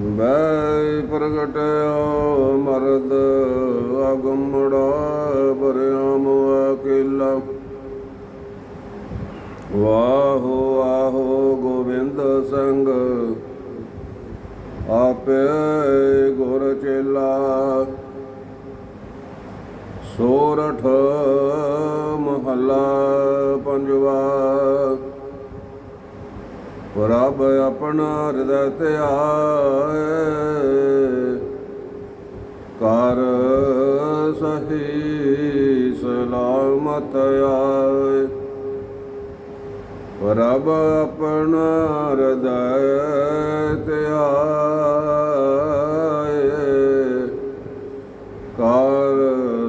ਬੈ ਪ੍ਰਗਟਿਓ ਮਰਦ ਅਗੰਮੜਾ, ਬਰਿਆਮ ਅਕੇਲਾ। ਵਾਹੋ, ਆਹੋ, ਗੋਬਿੰਦ ਸੰਗ ਆਪੇ ਗੁਰ ਚੇਲਾ। ਸੋਰਠ ਮਹੱਲਾ ਪੰਜਵਾ। ਪ੍ਰਭ ਆਪਣਾ ਹਿਰਦੈ ਧਿਆਏ ਕਰ ਸਹੀ ਸਲਾਮਤ ਆਏ। ਪ੍ਰਭ ਆਪਣਾ ਹਿਰਦੈ ਧਿਆਏ ਕਰ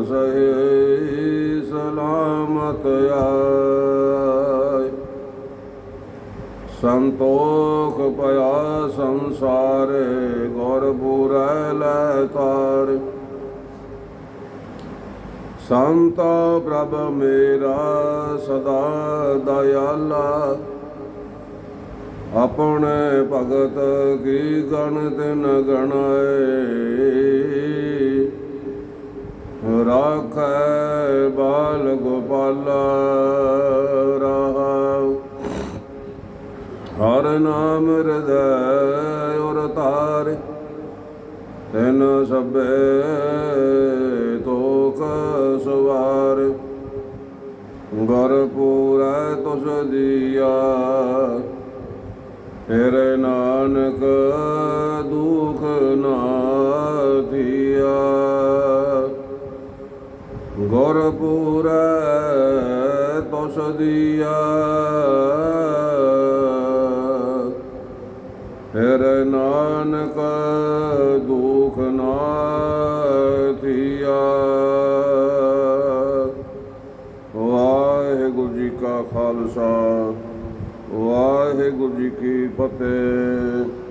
ਸਹੀ ਸਲਾਮਤ ਆਏ। ਸੰਤੋਖ ਪਿਆ ਸੰਸਾਰ, ਗੁਰ ਬੁਰੈ ਲੈ ਤਾਰ। ਸੰਤਾ ਪ੍ਰਭ ਮੇਰਾ ਸਦਾ ਦਇਆਲਾ, ਆਪਣੇ ਭਗਤ ਕੀ ਗਣਤ ਨ ਗਣਾਏ। ਰਾਖੈ ਬਾਲ ਗੋਪਾਲ ਰਹਾਉ ਨਾਮ ਹਿਰਦੈ ਔਰ ਤਾਰ, ਤਿਨ ਸਭੇ ਤੋਕ ਸਵਾਰ। ਗੁਰ ਪੂਰੈ ਤੁਸ ਦੀਆ, ਤੇਰੇ ਨਾਨਕ ਦੁਖ ਨਾ ਥੀਆ। ਗੁਰ ਪੂਰੈ ਤੁਸ ਦੀਆ ਫਿਰ ਨਾਨਕ ਦੁਖ ਨਾ ਥੀਆ। ਵਾਹਿਗੁਰੂ ਜੀ ਕਾ ਖਾਲਸਾ ਵਾਹਿਗੁਰੂ ਜੀ ਕੀ ਫਤਿਹ।